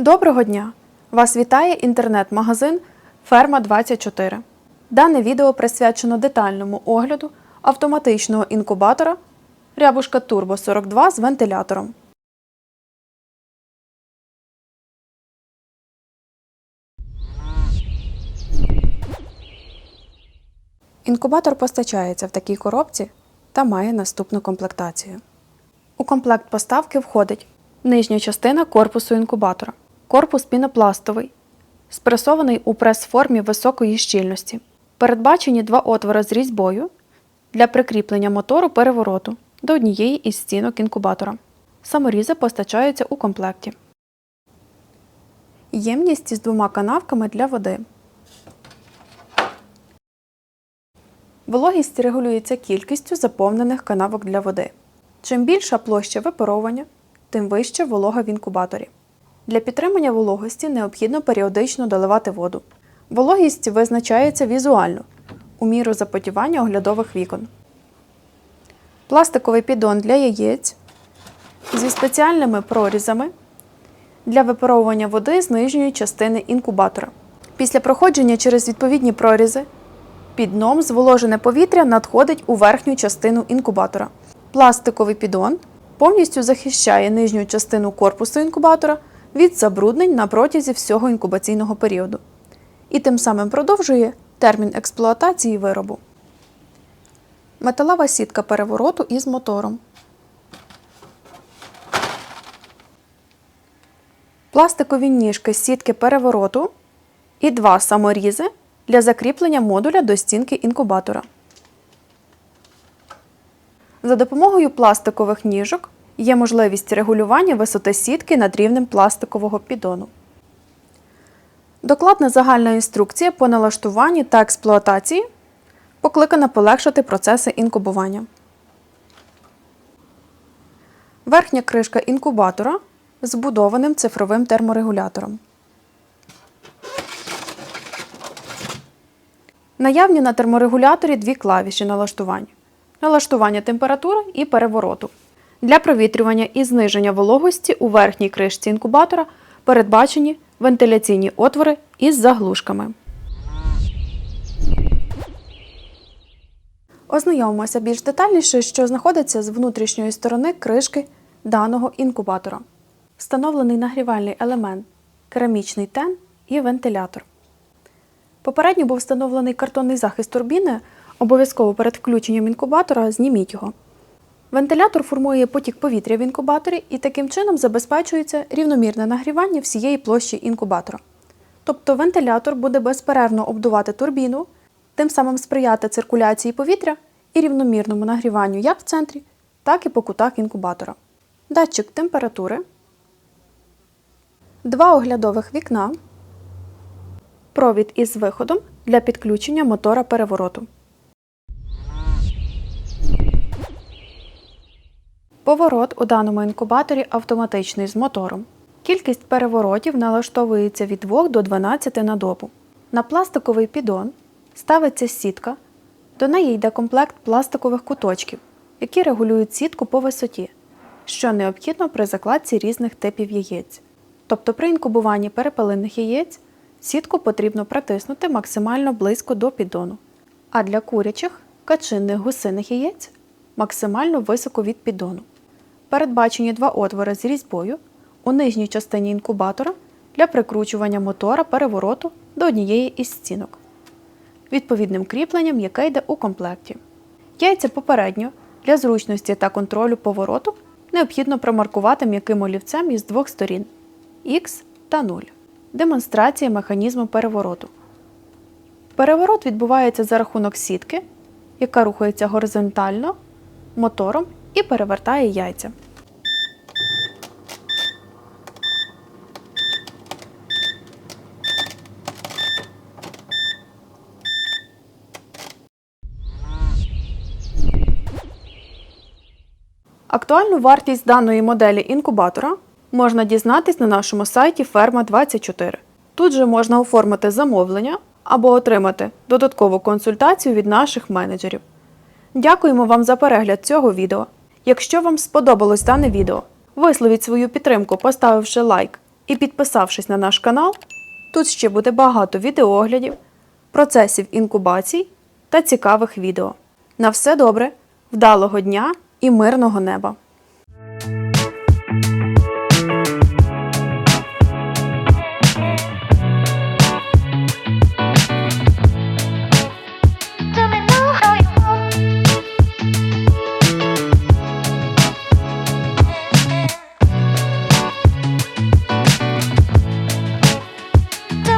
Доброго дня! Вас вітає інтернет-магазин Ферма 24. Дане відео присвячено детальному огляду автоматичного інкубатора Рябушка Turbo 42 з вентилятором. Інкубатор постачається в такій коробці та має наступну комплектацію. У комплект поставки входить нижня частина корпусу інкубатора, корпус пінопластовий, спресований у прес-формі високої щільності. Передбачені два отвори з різьбою для прикріплення мотору перевороту до однієї із стінок інкубатора. Саморізи постачаються у комплекті. Ємність із двома канавками для води. Вологість регулюється кількістю заповнених канавок для води. Чим більша площа випаровування, тим вища волога в інкубаторі. Для підтримання вологості необхідно періодично доливати воду. Вологість визначається візуально у міру запотівання оглядових вікон. Пластиковий піддон для яєць зі спеціальними прорізами для випаровування води з нижньої частини інкубатора. Після проходження через відповідні прорізи під дном зволожене повітря надходить у верхню частину інкубатора. Пластиковий піддон повністю захищає нижню частину корпусу інкубатора від забруднень на протязі всього інкубаційного періоду і тим самим продовжує термін експлуатації виробу. Металева сітка перевороту із мотором. Пластикові ніжки сітки перевороту і два саморізи для закріплення модуля до стінки інкубатора. За допомогою пластикових ніжок є можливість регулювання висоти сітки над рівнем пластикового піддону. Докладна загальна інструкція по налаштуванню та експлуатації покликана полегшити процеси інкубування. Верхня кришка інкубатора з вбудованим цифровим терморегулятором. Наявні на терморегуляторі дві клавіші налаштувань: налаштування температури і перевороту. Для провітрювання і зниження вологості у верхній кришці інкубатора передбачені вентиляційні отвори із заглушками. Ознайомимося більш детальніше, що знаходиться з внутрішньої сторони кришки даного інкубатора. Встановлений нагрівальний елемент, керамічний тен і вентилятор. Попередньо був встановлений картонний захист турбіни. Обов'язково перед включенням інкубатора зніміть його. Вентилятор формує потік повітря в інкубаторі і таким чином забезпечується рівномірне нагрівання всієї площі інкубатора. Тобто вентилятор буде безперервно обдувати турбіну, тим самим сприяти циркуляції повітря і рівномірному нагріванню як в центрі, так і по кутах інкубатора. Датчик температури, два оглядових вікна, провід із виходом для підключення мотора перевороту. Поворот у даному інкубаторі автоматичний з мотором. Кількість переворотів налаштовується від 2 до 12 на добу. На пластиковий піддон ставиться сітка, до неї йде комплект пластикових куточків, які регулюють сітку по висоті, що необхідно при закладці різних типів яєць. Тобто при інкубуванні перепелиних яєць сітку потрібно притиснути максимально близько до піддону, а для курячих, качинних гусиних яєць максимально високо від піддону. Передбачені два отвори з різьбою у нижній частині інкубатора для прикручування мотора перевороту до однієї із стінок, відповідним кріпленням, яке йде у комплекті. Яйця попередньо для зручності та контролю повороту необхідно промаркувати м'яким олівцем із двох сторін X та 0. Демонстрація механізму перевороту. Переворот відбувається за рахунок сітки, яка рухається горизонтально мотором і перевертає яйця. Актуальну вартість даної моделі інкубатора можна дізнатись на нашому сайті Ферма 24. Тут же можна оформити замовлення або отримати додаткову консультацію від наших менеджерів. Дякуємо вам за перегляд цього відео. Якщо вам сподобалось дане відео, висловіть свою підтримку, поставивши лайк і підписавшись на наш канал, тут ще буде багато відеооглядів, процесів інкубацій та цікавих відео. На все добре, вдалого дня і мирного неба!